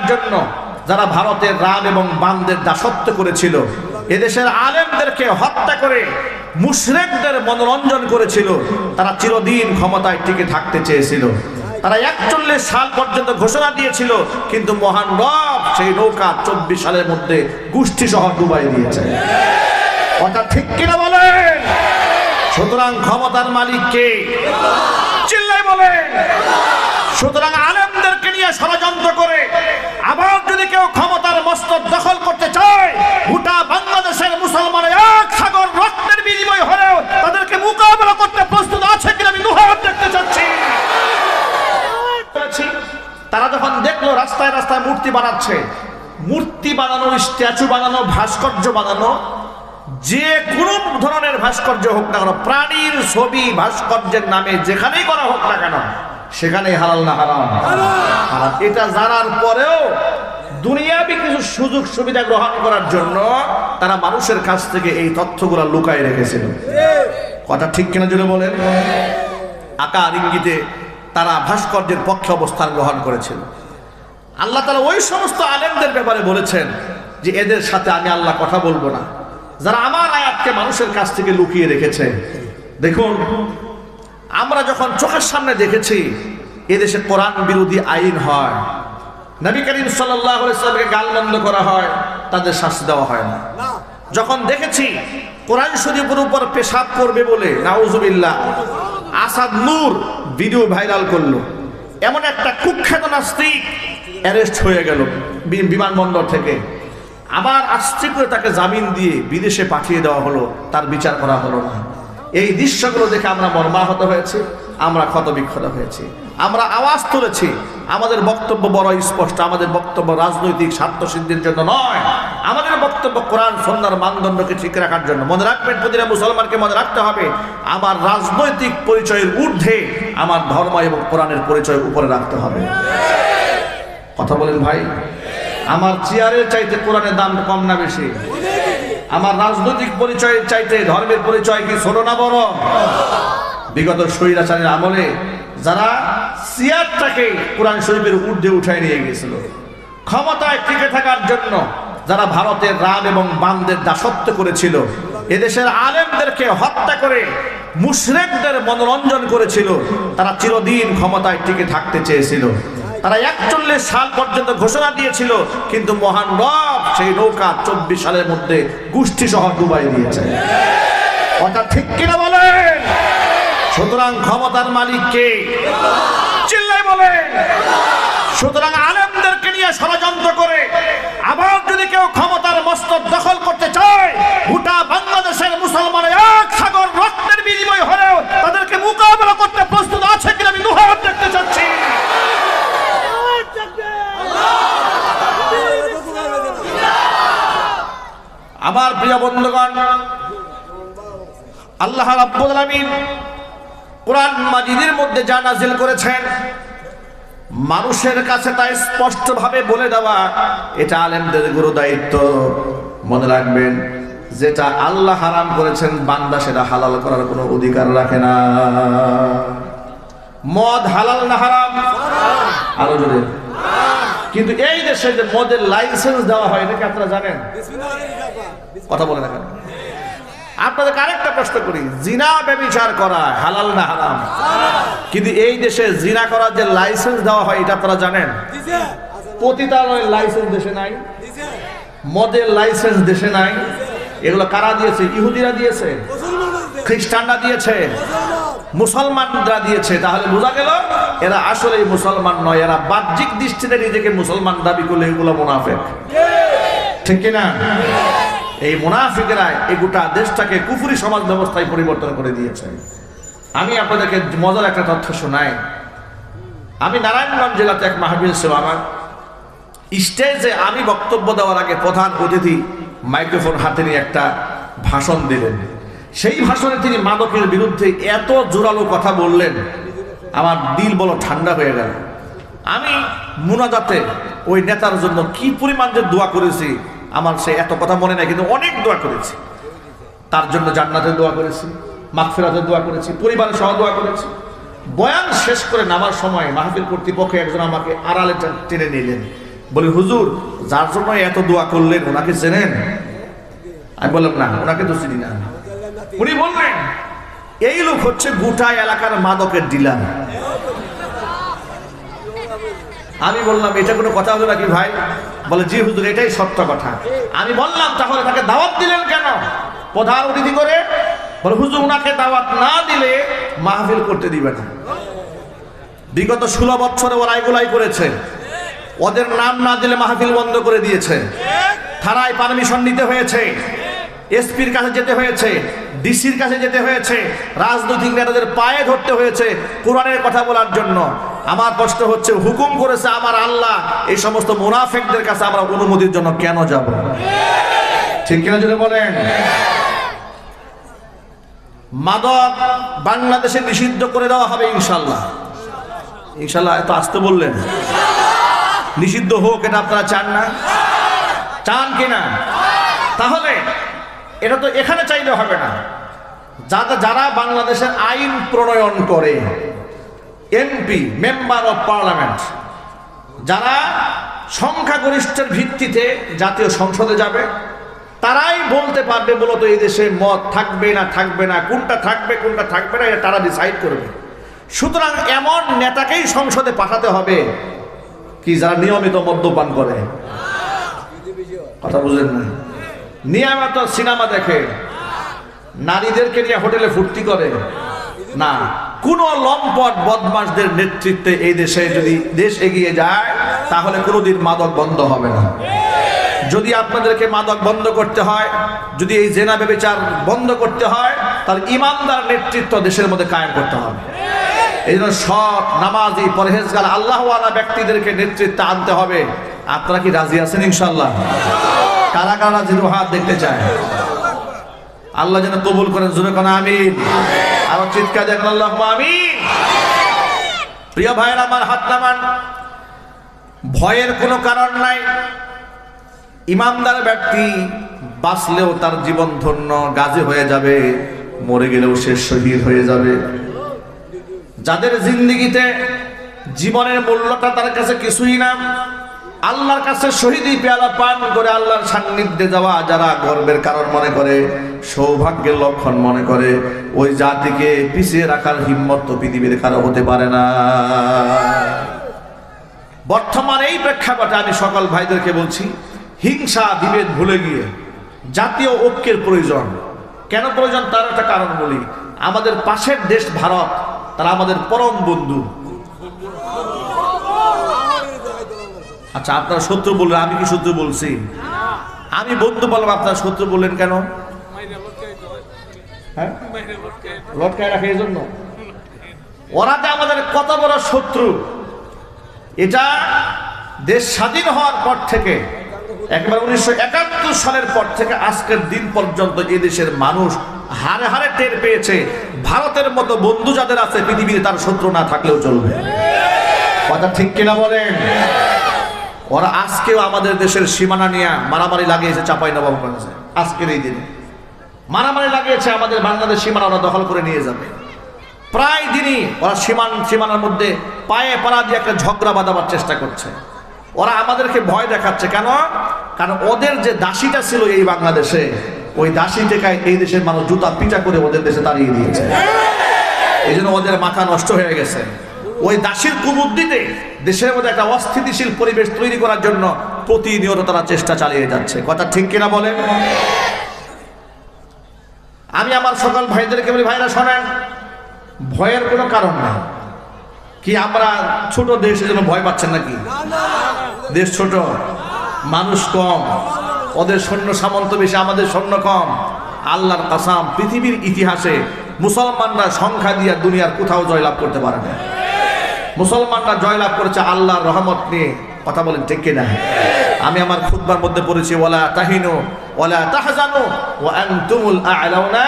থাকার জন্য যারা ভারতের রাম এবং বামদের দাসত্ব করেছিল, এদেশের আলেমদেরকে হত্যা করে মুশরেকদের মনোরঞ্জন করেছিল, তারা চিরদিন ক্ষমতায় টিকে থাকতে চেয়েছিল। তারা একচল্লিশ সাল পর্যন্ত ঘোষণা দিয়েছিল, কিন্তু মহান রব সেই নৌকা চব্বিশ সালের মধ্যে গোষ্ঠী সহ ডুবাই দিয়েছে। কথা ঠিক কিনা বলেন? সুতরাং ক্ষমতার মালিককে চিল্লাই বলেন। সুতরাং আলেমদেরকে নিয়ে ষড়যন্ত্র করে। আবার যদি কেউ ক্ষমতার মস্তক দখল করতে চায়, গোটা বাংলাদেশের মুসলমান এক সাগর রক্তের বিনিময় হলেও তাদেরকে মোকাবেলা করতে প্রস্তুত আছে কিনা আমি নুহার দেখতে চাচ্ছি, তারা যখন দেখল রাস্তায় রাস্তায় মূর্তি বানাচ্ছে, মূর্তি বানানো, স্ট্যাচু বানানো, ভাস্কর্য বানানো, যে কোনো ধরনের ভাস্কর্য হোক না কেন, প্রাণীর ছবি ভাস্কর্যের নামে যেখানেই করা হোক না কেন সেখানেই হালাল না হারাম? হারাম। এটা জানার পরেও দুনিয়াবি কিছু সুযোগ সুবিধা গ্রহণ করার জন্য তারা মানুষের কাছ থেকে এই তথ্যগুলো লুকায় রেখেছিল। কথা ঠিক কিনা জুড়ে বলেন? আকার ইঙ্গিতে তারা ভাস্কর্যের পক্ষে অবস্থান গ্রহণ করেছিল। আল্লাহ তালা ওই সমস্ত আলেমদের ব্যাপারে বলেছেন যে, এদের সাথে আমি আল্লাহ কথা বলব না। যারা আমার আয়াতকে মানুষের কাছ থেকে লুকিয়ে রেখেছে। দেখুন আমরা যখন চোখের সামনে দেখেছি, এদেশে কোরআন বিরোধী আইন হয়, নবী করিম সাল্লামকে গালমন্দ করা হয়, তাদের শাস্তি দেওয়া হয় না। যখন দেখেছি, কোরআন শরীফের উপর পেশাব করবে বলে, নাউজুবিল্লাহ, আসাদ নূর ভিডিও ভাইরাল করল। এমন একটা কুখ্যাত নাস্তিক অ্যারেস্ট হয়ে গেল বিমানবন্দর থেকে। আবার আস্তে করে তাকে জামিন দিয়ে বিদেশে পাঠিয়ে দেওয়া হলো, তার বিচার করা হলো না। এই দৃশ্যগুলো দেখে আমরা মর্মাহত হয়েছি, আমরা ক্ষত বিক্ষত হয়েছি। আমরা আওয়াজ তুলেছি, আমাদের বক্তব্য বড় স্পষ্ট, আমাদের বক্তব্য রাজনৈতিক স্বার্থ সিদ্ধির জন্য নয়। আমাদের বক্তব্য কোরআন সন্ধ্যার মানদণ্ডকে ঠিক রাখার জন্য। মনে রাখবেন, প্রতিটা মুসলমানকে মনে রাখতে হবে, আমার রাজনৈতিক পরিচয়ের ঊর্ধ্বে আমার ধর্ম এবং কোরআনের পরিচয় উপরে রাখতে হবে। কথা বলেন ভাই? আমার চেয়ারের চাইতে কোরআনের দাম কম না বেশি? আমার রাজনৈতিক পরিচয়ের চাইতে, ধর্মের পরিচয় কি ছোট না বড়? বিগত স্বৈরাচারের আমলে যারা চেয়ারটাকে কোরআন শরীফের ঊর্ধ্বে উঠায় নিয়ে গিয়েছিল, ক্ষমতায় টিকে থাকার জন্য যারা ভারতের রাম এবং বামদের দাসত্ব করেছিল, এদেশের আলেমদেরকে হত্যা করে মুশরেকদের মনোরঞ্জন করেছিল, তারা চিরদিন ক্ষমতায় টিকে থাকতে চেয়েছিল। তারা একচল্লিশ সাল পর্যন্ত ঘোষণা দিয়েছিল, কিন্তু মহান রব সেই নৌকা চব্বিশ সালের মধ্যে গোষ্ঠী সহ ডুবাই দিয়েছে। কথা ঠিক কিনা বলেন? সুতরাং ক্ষমতার মালিক কে? চিল্লাই বলেন। সুতরাং আলেমদেরকে নিয়ে ষড়যন্ত্র করে আবার যদি কেউ ক্ষমতার মস্তক দখল করতে চায় গোটা বাংলাদেশের মুসলমান এক সাগর রক্তের বিনিময় হলেও তাদেরকে মোকাবেলা করতে প্রস্তুত আছে কিনা আমি নুহার দেখতে চাচ্ছি আমার বন্ধুগণ আল্লাহ কোরআন মাজিদের মধ্যে যা নাজিল করেছেন, মানুষের কাছে তা স্পষ্ট ভাবে বলে দেওয়া, এটা আলেমদের গুরু দায়িত্ব। মনে রাখবেন, যেটা আল্লাহ হারাম করেছেন, বান্দা সেটা হালাল করার কোনো অধিকার রাখে না। মদ হালাল না হারাম? আরও জোরে। কিন্তু এই দেশে যে মদের লাইসেন্স দেওয়া হয়, এটা কি আপনারা জানেন? কথা বলে না কেন আপনাদের আরেকটা প্রশ্ন করি, জিনা ব্যবিচার করা হালাল না হারাম? কিন্তু এই দেশে জিনা করার যে লাইসেন্স দেওয়া হয়, এটা আপনারা জানেন? পতিতালয়ের লাইসেন্স দেশে নাই। মদের লাইসেন্স দেশে নাই। এগুলো কারা দিয়েছে? ইহুদিরা দিয়েছে? খ্রিস্টানরা দিয়েছে? মুসলমানরা দিয়েছে, তাহলে বোঝা গেল এরা আসলে মুসলমান নয়, এরা বাহ্যিক দৃষ্টিতে নিজেকে মুসলমান দাবি করলে এগুলো মুনাফেক। ঠিক কিনা এই মুনাফিকেরা এই গোটা দেশটাকে কুফুরি সমাজ ব্যবস্থায় পরিবর্তন করে দিয়েছে। আমি আপনাদেরকে মজার একটা তথ্য শোনাই। আমি নারায়ণগঞ্জ জেলাতে এক মাহবিল ছিল আমার। স্টেজে আমি বক্তব্য দেওয়ার আগে প্রধান অতিথি মাইক্রোফোন হাতে নিয়ে একটা ভাষণ দিলেন। সেই ভাষণে তিনি মাদকের বিরুদ্ধে এত জোরালো কথা বললেন, আমার দিল বলো ঠান্ডা হয়ে গেল। আমি মুনাজাতে ওই নেতার জন্য কি পরিমাণ যে দোয়া করেছি, আমার সে এত কথা মনে নাই, কিন্তু অনেক দোয়া করেছি। তার জন্য জান্নাতের দোয়া করেছি, মাগফিরাতের দোয়া করেছি, পরিবারের সহ দোয়া করেছি। বয়ান শেষ করে নামার সময় মাহফিল কর্তৃপক্ষ একজন আমাকে আড়ালে টেনে নিলেন। বলি, হুজুর, যার জন্য এত দোয়া করলেন, ওনাকে চেনেন? আমি বললাম, না, ওনাকে তো চিনি না উনি বললেন, এই লোক হচ্ছে গোটা এলাকার মাদকের ডিলার। আমি বললাম, এটা কোনো কথা হলো নাকি ভাই? বলে, জি হুজুর, এটাই সত্য কথা। আমি বললাম, তাহলে তাকে দাওয়াত দিলেন কেন? প্রধান অতিথি করে বলে, হুজুর ওনাকে দাওয়াত না দিলে মাহফিল করতে দিবে না। বিগত ষোলো বছরে ওরা এগুলাই করেছে। ওদের নাম না দিলে মাহফিল বন্ধ করে দিয়েছে। থানায় পারমিশন নিতে হয়েছে। এসপির কাছে যেতে হয়েছে। ডিসির কাছে যেতে হয়েছে। রাজনৈতিক নেতাদের পায়ে ধরতে হয়েছে কোরআনের কথা বলার জন্য। আমার প্রশ্ন হচ্ছে, হুকুম করেছে আমার আল্লাহ, এই সমস্ত মুনাফেকদের কাছে আমরা অনুমতির জন্য কেন যাব? ঠিক কিনা যদি বলেন? মাদক বাংলাদেশে নিষিদ্ধ করে দেওয়া হবে ইনশাল্লাহ ইনশাল্লাহ এত আসতে বললেন। নিষিদ্ধ হোক, এটা আপনারা চান না? চান কিনা? তাহলে এটা তো এখানে চাইলে হবে না। যারা যারা বাংলাদেশের আইন প্রণয়ন করে এমপি মেম্বার অফ পার্লামেন্ট, যারা সংখ্যাগরিষ্ঠের ভিত্তিতে জাতীয় সংসদে যাবে, তারাই বলতে পারবে মূলত এই দেশে মত থাকবে না থাকবে না, কোনটা থাকবে কোনটা থাকবে না, এটা তারা ডিসাইড করবে। সুতরাং এমন নেতাকেই সংসদে পাঠাতে হবে কি, যারা নিয়মিত মদ্যপান করে। কথা বুঝলেন না? নিয়মিত সিনেমা দেখে। নারীদেরকে নিয়ে হোটেলে ফুর্তি করে। না, কোন লম্পট বদমাসদের নেতৃত্বে এই দেশে যদি দেশ এগিয়ে যায়, তাহলে কোনোদিন মাদক বন্ধ হবে না। যদি আপনাদেরকে মাদক বন্ধ করতে হয়, যদি এই জেনা বেবিচার বন্ধ করতে হয়, তাহলে ইমানদার নেতৃত্ব দেশের মধ্যে কায়েম করতে হবে। এই জন্য সৎ, নামাজি, পরহেজগার, আল্লাহওয়ালা ব্যক্তিদেরকে নেতৃত্বে আনতে হবে। আপনারা কি রাজি আছেন ইনশাল্লাহ কারা কারা রাজি হাত দেখতে চায়। আল্লাহ যেন কবুল করেন জুড়ে কোন, আমিন। আরও চিৎকার দেখেন আল্লাহ আমিন। প্রিয় ভাইয়ের, আমার হাত নামান। ভয়ের কোনো কারণ নাই। ইমানদার ব্যক্তি বাঁচলেও তার জীবন ধন্য, গাজে হয়ে যাবে, মরে গেলেও সে শহীদ হয়ে যাবে। যাদের জিন্দিগিতে জীবনের মূল্যটা তার কাছে কিছুই না আল্লাহর কাছে শহীদি পেয়ালা পান করে আল্লাহর সান্নিধ্যে যাওয়া যারা গর্বের কারণ মনে করে, সৌভাগ্যের লক্ষণ মনে করে, ওই জাতিকে পিছিয়ে রাখার হিম্মত তো পৃথিবীর কারও হতে পারে না। বর্তমান এই প্রেক্ষাপটে আমি সকল ভাইদেরকে বলছি, হিংসা, বিভেদ ভুলে গিয়ে, জাতীয় ঐক্যের প্রয়োজন। কেন প্রয়োজন? তার একটা কারণ বলি। আমাদের পাশের দেশ ভারত, তারা আমাদের পরম বন্ধু। আচ্ছা আপনার শত্রু বললেন, আমি কি শত্রু বলছি? আমি বন্ধু বললাম, আপনার শত্রু বললেন কেন? হ্যাঁ? লটকায় রাখে এই জন্য ওরা আমাদের কত বড় শত্রু, এটা দেশ স্বাধীন হওয়ার পর থেকে, একবার উনিশশো একাত্তর সালের পর থেকে আজকের দিন পর্যন্ত এই দেশের মানুষ হারে হারে টের পেয়েছে, ভারতের মতো বন্ধু যাদের আছে, পৃথিবীতে তার শত্রু না থাকলেও চলবে। কথা ঠিক কিনা বলেন? ওরা আজকেও আমাদের দেশের সীমানা নিয়ে মারামারি লাগিয়েছে চাপাই নবাবগঞ্জে। আজকের এই দিনে। মারামারি লাগিয়েছে আমাদের বাংলাদেশ সীমানা ওরা দখল করে নিয়ে যাবে। প্রায় দিনই ওরা সীমান সীমানার মধ্যে পায়ে পাড়া দিয়ে একটা ঝগড়া বাঁধাবার চেষ্টা করছে। ওরা আমাদেরকে ভয় দেখাচ্ছে কেন? কারণ ওদের যে দাসীটা ছিল এই বাংলাদেশে, ওই দাসী টেকায় এই দেশের মানুষ জুতা পিটা করে ওদের দেশে তাড়িয়ে দিয়েছে। এই জন্য ওদের মাথা নষ্ট হয়ে গেছে। ওই দাসীর কুবুদ্ধিতে দেশের মধ্যে একটা অস্থিতিশীল পরিবেশ তৈরি করার জন্য প্রতিনিয়ত তারা চেষ্টা চালিয়ে যাচ্ছে। কথা ঠিক কিনা বলেন? আমি আমার সকল ভাইদেরকে বলি, ভাইরা শোনেন, ভয়ের কোনো কারণ নেই। কি আমরা ছোট দেশের জন্য ভয় পাচ্ছেন নাকি? দেশ ছোট, মানুষ কম, ওদের সৈন্য সামন্ত বেশি, আমাদের সৈন্য কম। আল্লাহর কাসাম, পৃথিবীর ইতিহাসে মুসলমানরা সংখ্যা দিয়ে দুনিয়ার কোথাও জয়লাভ করতে পারে না। মুসলমানরা জয়লাভ করেছে আল্লাহর রহমত নিয়ে। কথা বলেন ঠিক কিনা? আমি আমার খুতবার মধ্যে পড়েছি, ওয়ালা তাহিনু, ওয়ালা তাহজানু, ওয়া আনতুমুল আ'লাউনা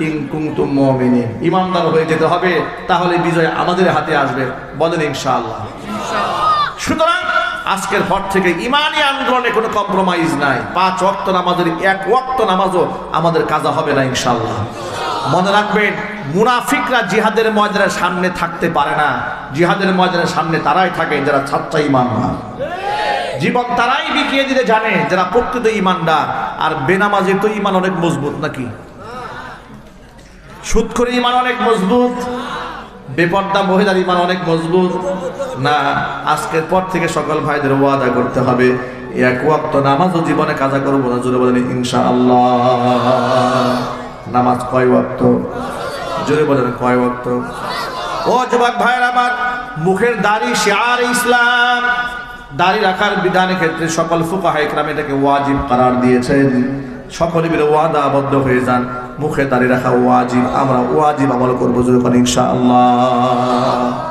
ইন কুনতুম মুমিনিন। ইমানদার হয়ে যেতে হবে, তাহলে বিজয় আমাদের হাতে আসবে। বলেন ইনশাআল্লাহ। সুতরাং আজকের পর থেকে ইমানি আন্দোলনে কোনো কম্প্রোমাইজ নাই। পাঁচ ওয়াক্ত নামাজের এক ওয়াক্ত নামাজও আমাদের কাজা হবে না ইনশাআল্লাহ। মনে রাখবেন মুনাফিকরা জিহাদের ময়দানের সামনে থাকতে পারে না। জিহাদের ময়দানের সামনে তারাই থাকে, যারা ছাত্রা ইমান না জীবন তারাই বিকিয়ে দিতে জানে, যারা প্রকৃত ইমানদার। আর বেনামাজি তো ইমান অনেক মজবুত নাকি? সুদ করে ইমান অনেক মজবুত, বেপর্দা মহিলার ইমান অনেক মজবুত। না, আজকের পর থেকে সকল ভাইদের ওয়াদা করতে হবে, এক ওয়াক্ত নামাজও জীবনে কাজা করব না, জোরে বলেন ইনশা আল্লাহ নামাজ কয় ওয়াক্ত? জোরে বলেন, কয় ভক্ত? ও যুবক ভাইয়ের আমার, মুখের দাড়ি শেয়ার ইসলাম। দাড়ি রাখার বিধানের ক্ষেত্রে সকল ফুকাহা ইকরাম এটাকে ওয়াজিব করার দিয়েছেন। সকলে মিলে ওয়াদা আবদ্ধ হয়ে যান, মুখে দাঁড়িয়ে রাখা ওয়াজিব, আমরা ওয়াজিব আমল করব যখন ইনশাআল্লাহ।